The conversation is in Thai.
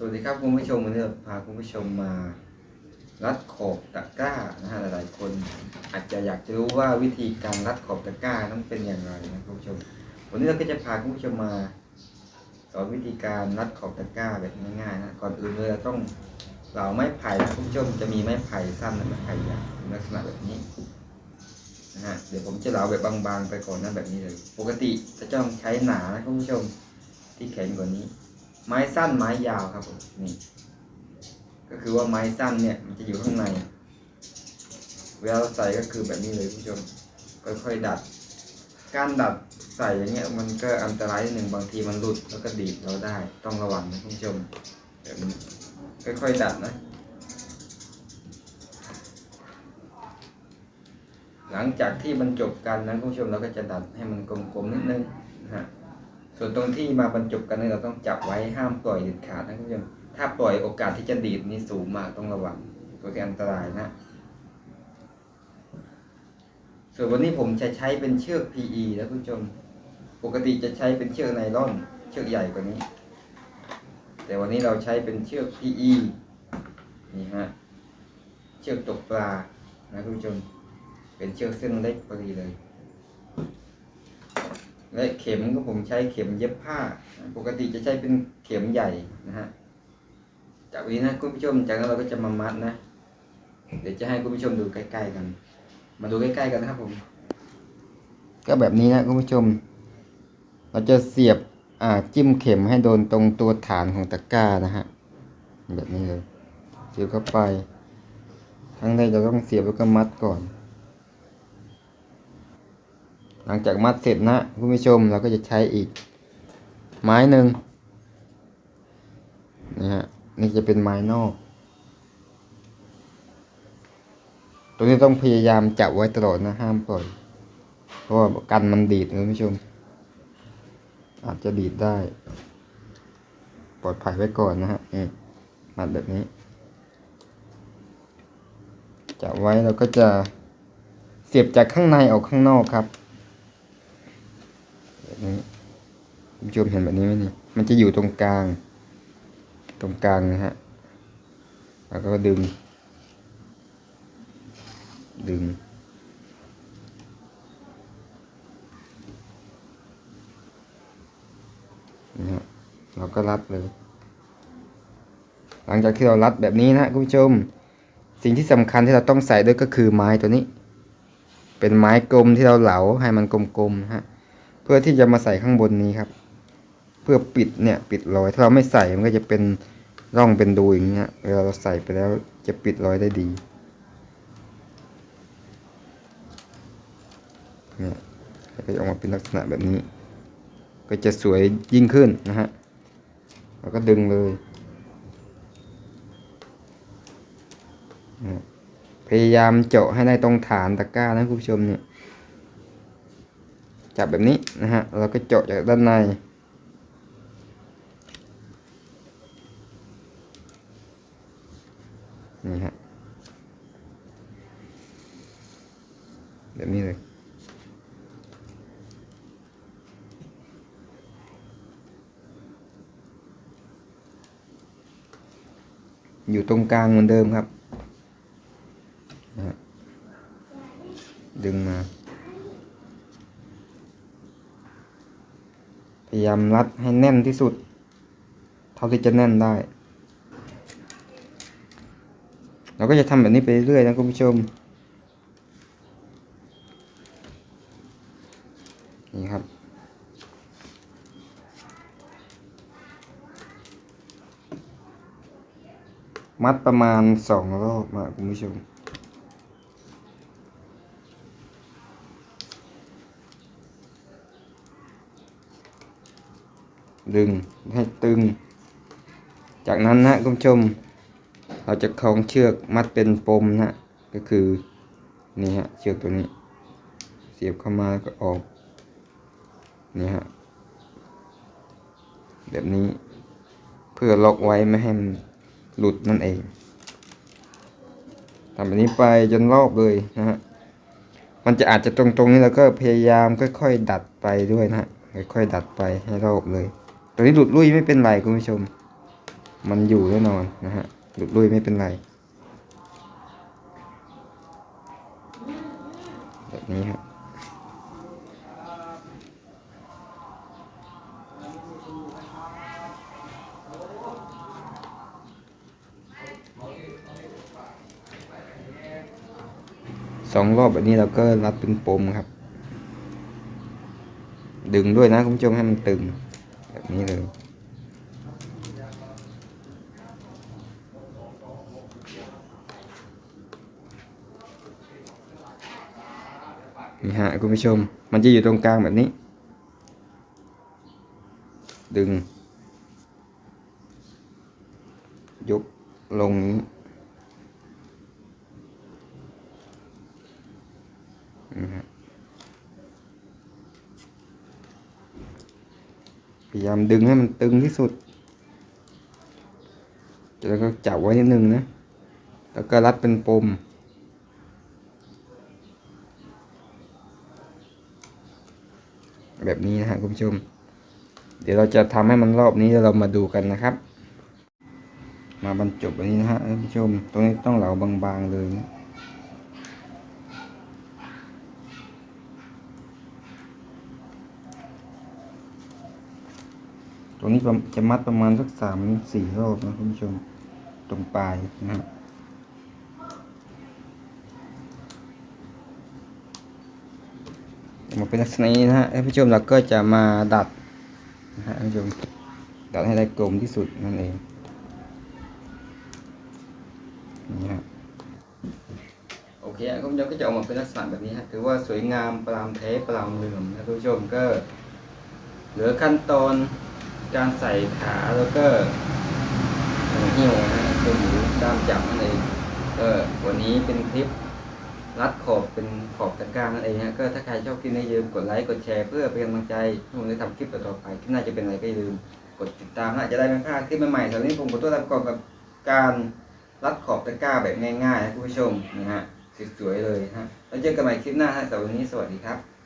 สวัสดีครับคุณผู้ชมวันนี้เราพาคุณผู้ชมมารัดขอบตะกร้านะฮะหลายๆคนอาจจะอยากจะรู้ว่าวิธีการรัดขอบตะกร้านั้นเป็นอย่างไรนะคุณผู้ชม วันนี้เราก็จะพาคุณผู้ชมมาสอนวิธีการรัดขอบตะกร้าแบบง่ายๆนะก่อนอื่นเลยเราต้องเหลาไม้ไผ่นะคุณผู้ชมจะมีไม้ไผ่สั้นและไม้ไผ่ยาวลักษณะแบบนี้นะฮะเดี๋ยวผมจะเหลาแบบบางๆไปก่อนนะแบบนี้เลย ปกติจะต้องใช้หนานะคุณผู้ชมที่แข็งกว่านี้ ไม้สั้นไม้ยาวครับผมนี่ก็คือว่าไม้สั้นเนี่ยมันจะอยู่ข้างใน เวลาเราใส่ก็คือแบบนี้เลยคุณผู้ชมค่อยๆดัด การดัดใส่อย่างเงี้ยมันก็อันตรายหนึ่งบางทีมันหลุดแล้วก็ดีดเราได้ต้องระวังนะคุณผู้ชมแบบนี้ค่อยๆดัดนะหลังจากที่บรรจบกันนะคุณผู้ชมเราก็จะดัดให้มันกลมๆนิดนึงนะฮะ ส่วนตรงที่มาบรรจบกันนี่เราต้องจับไว้ห้ามปล่อยเด็ดขาดนะคุณผู้ชมถ้าปล่อยโอกาสที่จะดีดนี่สูงมากต้องระวังตัวที่อันตรายนะ ส่วนวันนี้ผมจะใช้เป็นเชือก PE นะคุณผู้ชม ปกติจะใช้เป็นเชือกไนล่อน เชือกใหญ่กว่านี้ แต่วันนี้เราใช้เป็นเชือก PE นี่ฮะ เชือกตกปลานะคุณผู้ชม เป็นเชือกเส้นเล็กพอดีเลย และเข็มก็ผมใช้เข็มเย็บผ้า ปกติจะใช้เป็นเข็มใหญ่นะฮะ จากนี้นะคุณผู้ชมจากนั้นเราก็จะมามัดนะ เดี๋ยวจะให้คุณผู้ชมดูใกล้ๆกัน มาดูใกล้ๆกันนะครับผม ก็แบบนี้นะคุณผู้ชม เราจะเสียบอ่าจิ้มเข็มให้โดนตรงตัวฐานของตะกร้านะฮะ แบบนี้เลยเสียบเข้าไปครั้งแรกเราต้องเสียบแล้วก็มัดก่อน หลังจากมัดเสร็จนะคุณผู้ชมเราก็จะใช้อีก ไม้หนึ่งนี่ฮะนี่จะเป็นไม้นอก ตัวนี้ต้องพยายามจับไว้ตลอดนะห้ามปล่อย เพราะว่ากันมันดีดนะคุณผู้ชม อาจจะดีดได้ ปลอดภัยไว้ก่อนนะฮะนี่มัดแบบนี้ จับไว้เราก็จะเสียบจากข้างในออกข้างนอกครับนี้ คุณผู้ชมเห็นแบบนี้ไหมนี่ มันจะอยู่ตรงกลาง ตรงกลางนะฮะ แล้วก็ดึง ดึงนี่ฮะ เราก็รัดเลย หลังจากที่เรารัดแบบนี้นะคุณผู้ชม สิ่งที่สำคัญที่เราต้องใส่ด้วยก็คือไม้ตัวนี้ เป็นไม้กลมที่เราเหลาให้มันกลมๆนะฮะเพื่อที่จะมาใส่ข้างบนนี้ครับ พื่อปิดเนี่ยปิดรอยถ้าเราไม่ใส่มันก็จะเป็นร่องเป็นรูอย่างเงี้ยเวลาเราใส่ไปแล้วจะปิดรอยได้ดีเนี่ยก็จะออกมาเป็นลักษณะแบบนี้ ก็จะสวยยิ่งขึ้นนะฮะเราก็ดึงเลยเนี่ยพยายามเจาะให้ได้ตรงฐานตะกร้านะคุณผู้ชมเนี่ยจับแบบนี้นะฮะเราก็เจาะจากด้านใน นี่ฮะแบบนี้เลย อยู่ตรงกลางเหมือนเดิมครับ ดึงมา พยายามรัดให้แน่นที่สุด เท่าที่จะแน่นได้ เราก็จะทำแบบนี้ไปเรื่อยๆนะคุณผู้ชม นี่ครับ มัดประมาณสองรอบมาคุณผู้ชมดึงให้ตึง จากนั้นนะคุณผู้ชม เราจะคล้องเชือกมัดเป็นปมนะก็คือนี่ฮะเชือกตัวนี้ เสียบเข้ามาก็ออกนี่ฮะแบบนี้เพื่อล็อกไว้ไม่ให้มันหลุดนั่นเองทำแบบนี้ไปจนรอบเลยนะฮะมันจะอาจจะตรงๆนี้แล้วก็พยายามค่อยๆดัดไปด้วยนะฮะค่อยๆดัดไปให้รอบเลย ตัวนี้หลุดลุยไม่เป็นไรคุณผู้ชม มันอยู่แน่นอนนะฮะ หลุดลุยไม่เป็นไร แบบนี้ครับสองรอบแบบนี้เราก็รัดเป็นปมครับ ดึงด้วยนะคุณผู้ชมให้มันตึง แบบนี้เลย นี่ฮะคุณผู้ชม มันจะอยู่ตรงกลางแบบนี้ ดึง ยกลงนี้พยายามดึงให้มันตึงที่สุด แล้วก็จับไว้นิดนึงนะ แล้วก็รัดเป็นปม แบบนี้นะฮะคุณผู้ชม เดี๋ยวเราจะทำให้มันรอบนี้เดี๋ยวเรามาดูกันนะครับ มาบรรจบอันนี้นะฮะคุณผู้ชม ตรงนี้ต้องเหลาบางๆเลยนะตรงนี้จะมัดประมาณสักสามสี่รอบนะคุณผู้ชม ตรงปลายนะฮะ มาเป็นลักษณะนี้นะฮะท่านผู้ชมเราก็จะมาดัดนะฮะท่านผู้ชมดัดให้ได้กลมที่สุดนั่นเองนี่ฮะโอเคครับคุณผู้ชมก็จะออกมาเป็นลักษณะแบบนี้ฮะถือว่าสวยงามปรามแท้ปรามเหลื่อมนะท่านผู้ชมก็ เหลือขั้นตอนการใส่ขาแล้วก็หิ้วนะฮะตัวหมูด้ามจับนั่นเองก็วันนี้เป็นคลิป รัดขอบเป็นขอบตะกร้านั่นเองฮะก็ถ้าใครชอบคลิปนี้อย่าลืมกดไลค์กดแชร์เพื่อเป็นกำลังใจให้ผมจะทำคลิปต่อไปคลิปหน้าจะเป็นอะไรก็อย่าลืมกดติดตามนะจะได้ไม่พลาดคลิปใหม่ๆสำหรับวันนี้ผมขอตัวลาไปก่อนกับการรัดขอบตะกร้าแบบง่ายๆนะคุณผู้ชมนะฮะสวยๆเลยฮะแล้วเจอกันใหม่คลิปหน้าฮะสำหรับวันนี้สวัสดีครับ